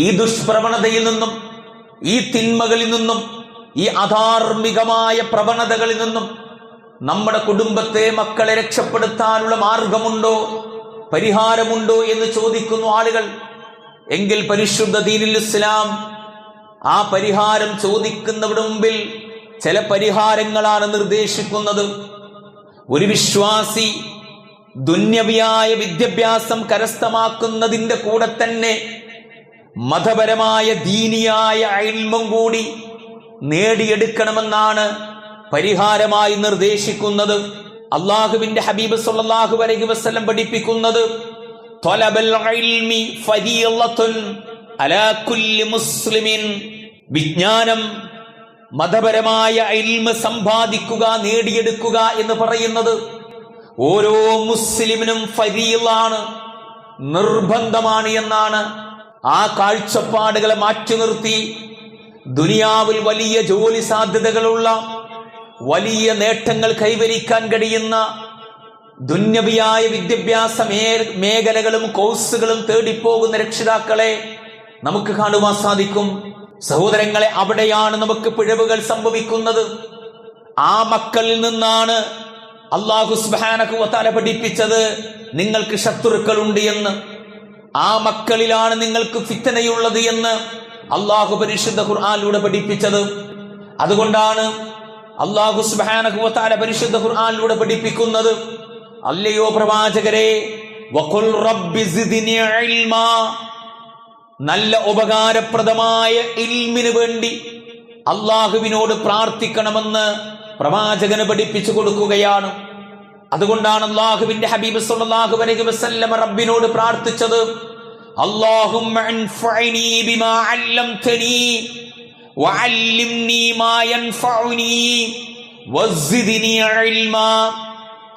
ഈ ദുഷ്പ്രവണതയിൽ നിന്നും ഈ തിന്മകളിൽ നിന്നും ഈ അധാർമികമായ പ്രവണതകളിൽ നിന്നും നമ്മുടെ കുടുംബത്തെ മക്കളെ രക്ഷപ്പെടുത്താനുള്ള മാർഗമുണ്ടോ പരിഹാരമുണ്ടോ എന്ന് ചോദിക്കുന്നു ആളുകൾ. എങ്കിൽ പരിശുദ്ധ ദീനിൽ ഇസ്ലാം ആ പരിഹാരം ചോദിക്കുന്നവരുടെ മുമ്പിൽ ചില പരിഹാരങ്ങളാണ് നിർദ്ദേശിക്കുന്നത്. ഒരു വിശ്വാസി ദുന്യവിയായ വിദ്യാഭ്യാസം കരസ്ഥമാക്കുന്നതിന്റെ കൂടെ തന്നെ മതപരമായ ദീനിയായ അയൽമം കൂടി നേടിയെടുക്കണമെന്നാണ് പരിഹാരമായി നിർദ്ദേശിക്കുന്നത്. അള്ളാഹുവിന്റെ ഹബീബ് സല്ലല്ലാഹു അലൈഹി വസ്ലം പഠിപ്പിക്കുന്നത് വിജ്ഞാനം മതപരമായ ഇൽമ സമ്പാദിക്കുക നേടിയെടുക്കുക എന്ന് പറയുന്നത് ഓരോ മുസ്ലിമിനും ഫരീലാണ് നിർബന്ധമാണ് എന്നാണ് ആ കാഴ്ചപ്പാടുകളെ മാറ്റി നിർത്തി ദുനിയാവിൽ വലിയ ജോലി സാധ്യതകളുള്ള വലിയ നേട്ടങ്ങൾ കൈവരിക്കാൻ കഴിയുന്ന ദുന്യവിയായ വിദ്യാഭ്യാസ മേഖലകളും കോഴ്സുകളും തേടിപ്പോകുന്ന രക്ഷിതാക്കളെ നമുക്ക് കാണുവാൻ സാധിക്കും. സഹോദരങ്ങളെ അവിടെയാണ് നമുക്ക് പിഴവുകൾ സംഭവിക്കുന്നത്. ആ മക്കളിൽ നിന്നാണ് അള്ളാഹു സുബാനക്കുവത്താല പഠിപ്പിച്ചത് നിങ്ങൾക്ക് ശത്രുക്കളുണ്ട് എന്ന്. ആ മക്കളിലാണ് നിങ്ങൾക്ക് ഫിത്തനയുള്ളത് എന്ന് അള്ളാഹു പരിശുദ്ധ ഖുർആാനിലൂടെ പഠിപ്പിച്ചത്. അതുകൊണ്ടാണ് അള്ളാഹു സുബാനഹുത്താല പരിശുദ്ധ ഖുർആാനിലൂടെ പഠിപ്പിക്കുന്നത്. അല്ലയോ പ്രവാചകരെ നല്ല ഉപകാരപ്രദമായ ഇൽമിന് വേണ്ടി അള്ളാഹുവിനോട് പ്രാർത്ഥിക്കണമെന്ന് പ്രവാചകന് പഠിപ്പിച്ചു കൊടുക്കുകയാണ്. അതുകൊണ്ടാണ് അള്ളാഹുവിന്റെ ഹബീബ് സല്ലല്ലാഹു അലൈഹി വസല്ലമ റബ്ബിനോട് പ്രാർത്ഥിച്ചത് اللهم انفعني بما علمتني وعلمني ما ينفعني وزدني علما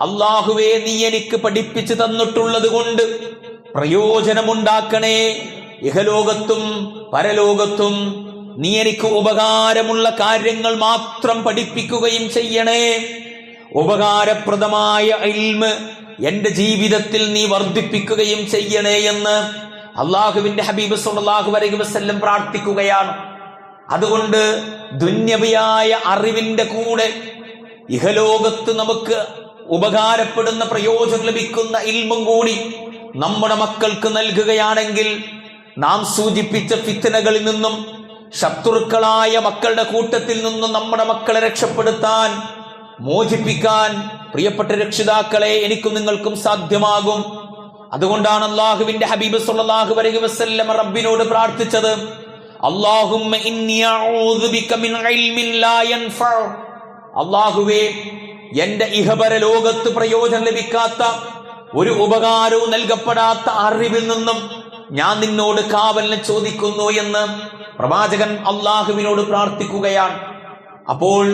അള്ളാഹുവേ നീ എനിക്ക് പഠിപ്പിച്ചു തന്നിട്ടുള്ളത് കൊണ്ട് പ്രയോജനമുണ്ടാക്കണേ ഇഹലോകത്തും പരലോകത്തും നീ എനിക്ക് ഉപകാരമുള്ള കാര്യങ്ങൾ മാത്രം പഠിപ്പിക്കുകയും ചെയ്യണേ ഉപകാരപ്രദമായ ഇൽമ് എന്റെ ജീവിതത്തിൽ നീ വർദ്ധിപ്പിക്കുകയും ചെയ്യണേ എന്ന് അള്ളാഹുവിന്റെ ഹബീബ് സല്ലല്ലാഹു അലൈഹി വസല്ലം പ്രാർത്ഥിക്കുകയാണ്. അതുകൊണ്ട് ദുന്യവിയായ അറിവിന്റെ കൂടെ ഇഹലോകത്ത് നമുക്ക് ഉപകാരപ്പെടുന്ന പ്രയോജനം ലഭിക്കുന്ന ഇൽമും കൂടി നമ്മുടെ മക്കൾക്ക് നൽകുകയാണെങ്കിൽ നാം സൂചിപ്പിച്ച ഫിത്തനകളിൽ നിന്നും ശത്രുക്കളായ മക്കളുടെ കൂട്ടത്തിൽ നിന്നും നമ്മുടെ മക്കളെ രക്ഷപ്പെടുത്താൻ മോചിപ്പിക്കാൻ പ്രിയപ്പെട്ട രക്ഷിതാക്കളെ എനിക്കും നിങ്ങൾക്കും സാധ്യമാകും. അതുകൊണ്ടാണ് അള്ളാഹുവിന്റെ ഹബീബ് സല്ലല്ലാഹു അലൈഹി വസല്ലം റബ്ബിനോട് പ്രാർത്ഥിച്ചത്. അല്ലാഹുമ്മ ഇന്നി അഊദു ബിക മിൻ അള്ളാഹുവേ എന്റെ ഇഹപര ലോകത്ത് പ്രയോജനം ലഭിക്കാത്ത ഒരു ഉപകാരവും നൽകപ്പെടാത്ത അറിവിൽ നിന്നും ഞാൻ നിന്നോട് കാവലിനെ ചോദിക്കുന്നു എന്ന് പ്രവാചകൻ അള്ളാഹുവിനോട് പ്രാർത്ഥിക്കുകയാണ്. അപ്പോൾ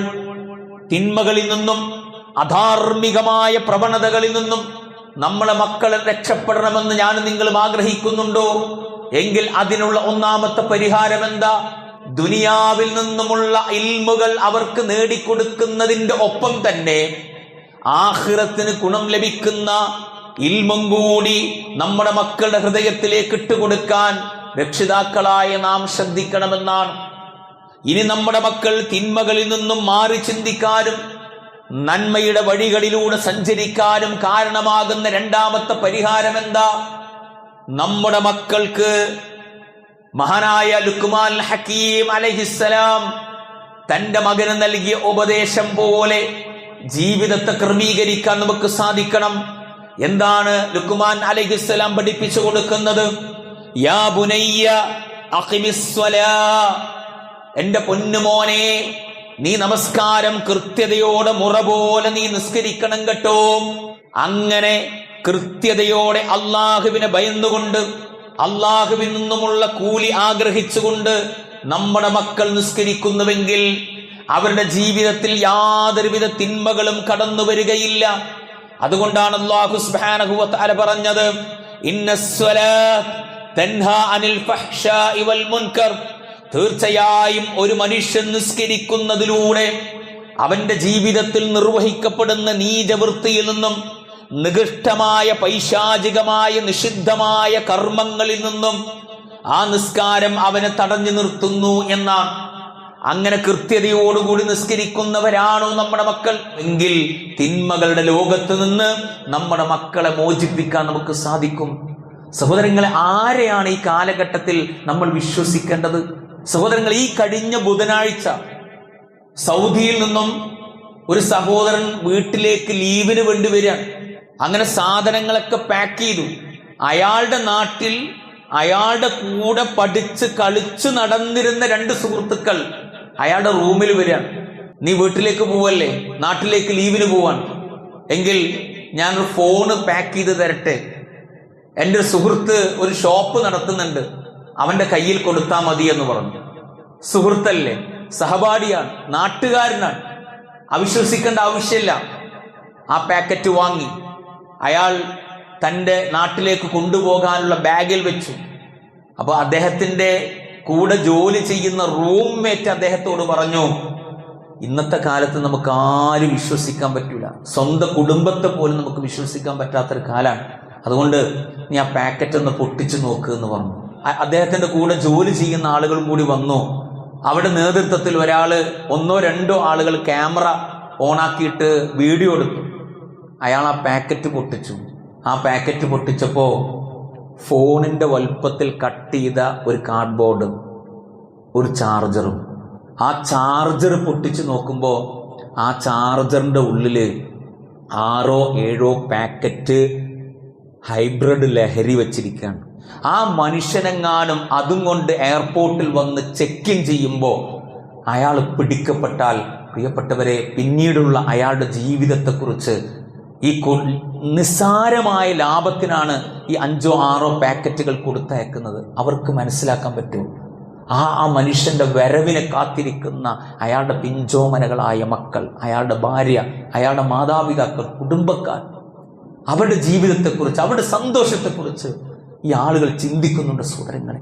തിന്മകളിൽ നിന്നും അധാർമികമായ പ്രവണതകളിൽ നിന്നും നമ്മളെ മക്കളെ രക്ഷപ്പെടണമെന്ന് ഞാൻ നിങ്ങളും ആഗ്രഹിക്കുന്നുണ്ടോ? എങ്കിൽ അതിനുള്ള ഒന്നാമത്തെ പരിഹാരം എന്താ? ദുനിയാവിൽ നിന്നുമുള്ള ഇൽമുകൾ അവർക്ക് നേടിക്കൊടുക്കുന്നതിന്റെ ഒപ്പം തന്നെ ആഹ്റത്തിന് ഗുണം ലഭിക്കുന്ന ഇൽമും കൂടി നമ്മുടെ മക്കളുടെ ഹൃദയത്തിലേക്ക് ഇട്ടുകൊടുക്കാൻ രക്ഷിതാക്കളായ നാം ശ്രദ്ധിക്കണമെന്നാണ്. ഇനി നമ്മുടെ മക്കൾ തിന്മകളിൽ നിന്നും മാറി ചിന്തിക്കാനും നന്മയുടെ വഴികളിലൂടെ സഞ്ചരിക്കാനും കാരണമാകുന്ന രണ്ടാമത്തെ പരിഹാരം എന്താ? നമ്മുടെ മക്കൾക്ക് മഹാനായ ലുക്മാൻ ഹക്കീം അലഹിസ്സലാം തന്റെ മകന് നൽകിയ ഉപദേശം പോലെ ജീവിതത്തെ ക്രമീകരിക്കാൻ നമുക്ക് സാധിക്കണം. എന്താണ് ലുക്മാൻ അലഹിസ്സലാം പഠിപ്പിച്ചു കൊടുക്കുന്നത്? യാ ബുനയ്യ അഖിമിസ്വലാ എന്റെ പൊന്നുമോനെ നീ നമസ്കാരം കൃത്യതയോടെ മുറ പോലെ നീ നിസ്കരിക്കണം കേട്ടോ. അങ്ങനെ കൃത്യതയോടെ അള്ളാഹുവിനെ ഭയന്നുകൊണ്ട് അള്ളാഹുവിൽ നിന്നുമുള്ള കൂലി ആഗ്രഹിച്ചുകൊണ്ട് നമ്മുടെ മക്കൾ നിസ്കരിക്കുന്നുവെങ്കിൽ അവരുടെ ജീവിതത്തിൽ യാതൊരുവിധ തിന്മകളും കടന്നു വരികയില്ല. അതുകൊണ്ടാണ് അള്ളാഹു സ്ബാനഹുവത്ത് അല പറഞ്ഞത് ഇന്നസ്വല തൻഹാ അനിൽ ഫഹ്ഷ ഇവൽ മുൻകർ. തീർച്ചയായും ഒരു മനുഷ്യൻ നിസ്കരിക്കുന്നതിലൂടെ അവന്റെ ജീവിതത്തിൽ നിർവഹിക്കപ്പെടുന്ന നീചവൃത്തിയിൽ നിന്നും നികൃഷ്ടമായ പൈശാചികമായ നിഷിദ്ധമായ കർമ്മങ്ങളിൽ നിന്നും ആ നിസ്കാരം അവനെ തടഞ്ഞു നിർത്തുന്നു എന്നാണ് അങ്ങനെ കൃത്യതയോടുകൂടി നിസ്കരിക്കുന്നവരാണോ നമ്മുടെ മക്കൾ? എങ്കിൽ തിന്മകളുടെ ലോകത്ത് നിന്ന് നമ്മുടെ മക്കളെ മോചിപ്പിക്കാൻ നമുക്ക് സാധിക്കും. സഹോദരങ്ങളെ ആരെയാണ് ഈ കാലഘട്ടത്തിൽ നമ്മൾ വിശ്വസിക്കേണ്ടത്? സഹോദരങ്ങൾ ഈ കഴിഞ്ഞ ബുധനാഴ്ച സൗദിയിൽ നിന്നും ഒരു സഹോദരൻ വീട്ടിലേക്ക് ലീവിന് വേണ്ടി വരികയാണ്. അങ്ങനെ സാധനങ്ങളൊക്കെ പാക്ക് ചെയ്തു. അയാളുടെ നാട്ടിൽ അയാളുടെ കൂടെ പഠിച്ച് കളിച്ച് നടന്നിരുന്ന രണ്ട് സുഹൃത്തുക്കൾ അയാളുടെ റൂമിൽ വരികയാണ്. നീ വീട്ടിലേക്ക് പോവല്ലേ? നാട്ടിലേക്ക് ലീവിന് പോവാൻ. എങ്കിൽ ഞാനൊരു ഫോണ് പാക്ക് ചെയ്ത് തരട്ടെ. എന്റെ സുഹൃത്ത് ഒരു ഷോപ്പ് നടത്തുന്നുണ്ട്. അവന്റെ കയ്യിൽ കൊടുത്താൽ മതി എന്ന് പറഞ്ഞു. സുഹൃത്തല്ലേ സഹപാഠിയാണ് നാട്ടുകാരനാണ്. അവിശ്വസിക്കേണ്ട ആവശ്യമില്ല. ആ പാക്കറ്റ് വാങ്ങി. അയാൾ തന്റെ നാട്ടിലേക്ക് കൊണ്ടുപോകാനുള്ള ബാഗിൽ വെച്ചു. അപ്പോൾ അദ്ദേഹത്തിന്റെ കൂടെ ജോലി ചെയ്യുന്ന റൂംമേറ്റ് അദ്ദേഹത്തോട് പറഞ്ഞു ഇന്നത്തെ കാലത്ത് നമുക്ക് ആരും വിശ്വസിക്കാൻ പറ്റില്ല സ്വന്തം കുടുംബത്തെ പോലും നമുക്ക് വിശ്വസിക്കാൻ പറ്റാത്തൊരു കാലാണ്. അതുകൊണ്ട് നീ ആ പാക്കറ്റ് ഒന്ന് പൊട്ടിച്ചു നോക്ക് എന്ന് പറഞ്ഞു. അദ്ദേഹത്തിന്റെ കൂടെ ജോലി ചെയ്യുന്ന ആളുകളും കൂടി വന്നു. അവിടെ നേതൃത്വത്തിൽ ഒരാൾ ഒന്നോ രണ്ടോ ആളുകൾ ക്യാമറ ഓണാക്കിയിട്ട് വീഡിയോ എടുത്തു. അയാൾ ആ പാക്കറ്റ് പൊട്ടിച്ചു. ആ പാക്കറ്റ് പൊട്ടിച്ചപ്പോൾ ഫോണിന്റെ വലുപ്പത്തിൽ കട്ട് ചെയ്ത ഒരു കാർഡ്ബോർഡും ഒരു ചാർജറും. ആ ചാർജർ പൊട്ടിച്ച് നോക്കുമ്പോൾ ആ ചാർജറിന്റെ ഉള്ളിൽ ആറോ ഏഴോ പാക്കറ്റ് ഹൈബ്രിഡ് ലഹരി വെച്ചിരിക്കുകയാണ്. ആ മനുഷ്യനെങ്ങാനും അതും കൊണ്ട് എയർപോർട്ടിൽ വന്ന് ചെക്ക് ഇൻ ചെയ്യുമ്പോൾ അയാൾ പിടിക്കപ്പെട്ടാൽ പ്രിയപ്പെട്ടവരെ പിന്നീടുള്ള അയാളുടെ ജീവിതത്തെക്കുറിച്ച് ഈ നിസ്സാരമായ ലാഭത്തിനാണ് ഈ അഞ്ചോ ആറോ പാക്കറ്റുകൾ കൊടുത്തയക്കുന്നത്. അവർക്ക് മനസ്സിലാക്കാൻ പറ്റുമോ ആ ആ മനുഷ്യന്റെ വരവിനെ കാത്തിരിക്കുന്ന അയാളുടെ പിഞ്ചോമനകളായ മക്കൾ അയാളുടെ ഭാര്യ അയാളുടെ മാതാപിതാക്കൾ കുടുംബക്കാർ അവരുടെ ജീവിതത്തെക്കുറിച്ച് അവരുടെ സന്തോഷത്തെക്കുറിച്ച് ഈ ആളുകൾ ചിന്തിക്കുന്നുണ്ട് സഹോദരങ്ങളെ.